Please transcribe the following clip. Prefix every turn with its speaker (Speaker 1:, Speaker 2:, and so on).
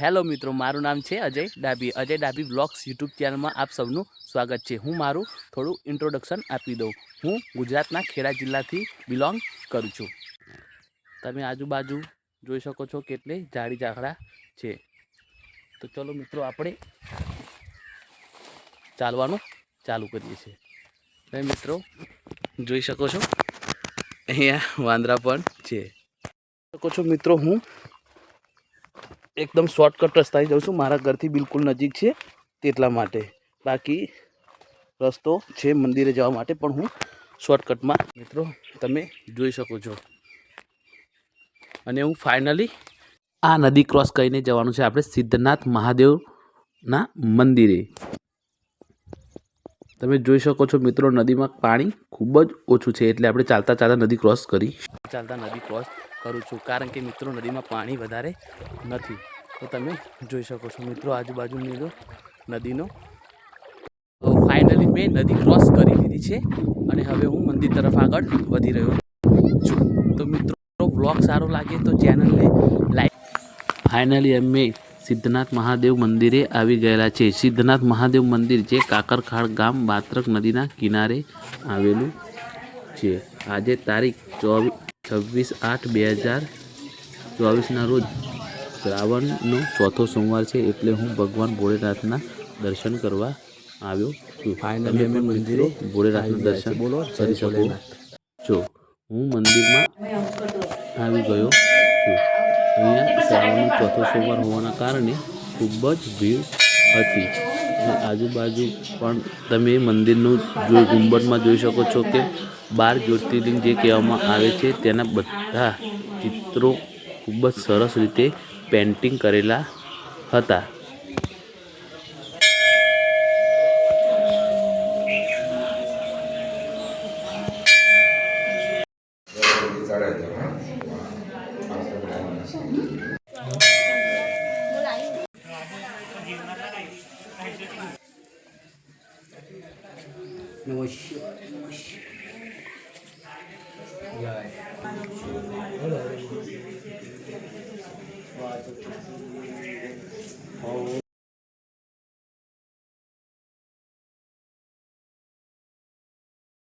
Speaker 1: Hello મિત્રો, મારું નામ છે અજય ડાભી. અજય ડાભી બ્લોગ્સ યુટ્યુબ ચેનલમાં આપ સૌનું સ્વાગત છે. હું મારું થોડું ઇન્ટ્રોડક્શન આપી દઉં. હું ગુજરાતના ખેડા જિલ્લાથી બિલોંગ કરું છું. તમે આજુબાજુ જોઈ શકો છો કેટલી ઝાડી ઝાકડા છે. તો ચલો મિત્રો, આપણે ચાલવાનું ચાલુ કરીએ છીએ. તમે મિત્રો જોઈ શકો છો, અહીંયા વાંદરા પણ છે. શકો છો મિત્રો, હું એકદમ શોર્ટકટ રસ્તાએ જાઉં છું. મારા ઘરથી બિલકુલ નજીક છે તેટલા માટે. બાકી રસ્તો છે મંદિરે જવા માટે, પણ હું શોર્ટકટમાં મિત્રો તમે જોઈ શકો છો. અને હું ફાઇનલી આ નદી ક્રોસ કરીને જવાનું છે આપણે સિદ્ધનાથ મહાદેવના મંદિરે. તમે જોઈ શકો છો મિત્રો નદીમાં પાણી ખૂબ જ ઓછું છે, એટલે આપણે ચાલતા ચાલતા નદી ક્રોસ કરી. ચાલતા નદી ક્રોસ કરું છું. કારણ કે મિત્રો, નદીમાં પાણી વધારે નથી. તો તમે જોઈ શકો છો મિત્રો, આજુબાજુની જો નદીનો. ફાઇનલી મેં નદી ક્રોસ કરી લીધી છે અને હવે હું મંદિર તરફ આગળ વધી રહ્યો છું. તો મિત્રો બ્લોગ સારો લાગે તો ચેનલને લાઈક ફાઇનલી અમે સિદ્ધનાથ મહાદેવ મંદિરે આવી ગયેલા છે. સિદ્ધનાથ મહાદેવ મંદિર જે કાકરખાડ ગામ બાત્રક નદીના કિનારે આવેલું છે. આજે તારીખ ચોવીસ છવ્વીસ આઠ બે હજાર ચોવીસના રોજ શ્રાવણનો ચોથો સોમવાર છે એટલે હું ભગવાન ભોળેનાથના દર્શન કરવા આવ્યો છું. ફાઇનલી અમે મંદિરે ભોળેનાથનું દર્શન બોલો કરી શકો છો. હું મંદિરમાં આવી ગયો છું. અહીંયા શ્રાવણનો ચોથો સોમવાર હોવાના કારણે ખૂબ જ ભીડ હતી. અને આજુબાજુ પણ તમે મંદિરનું જો ગુંબટમાં જોઈ શકો છો કે બાર જ્યોતિર્લિંગ જે કહેવામાં આવે છે, તેના બધા ચિત્રો ખૂબ જ સરસ રીતે પેન્ટિંગ કરેલા હતા Thank you. いや。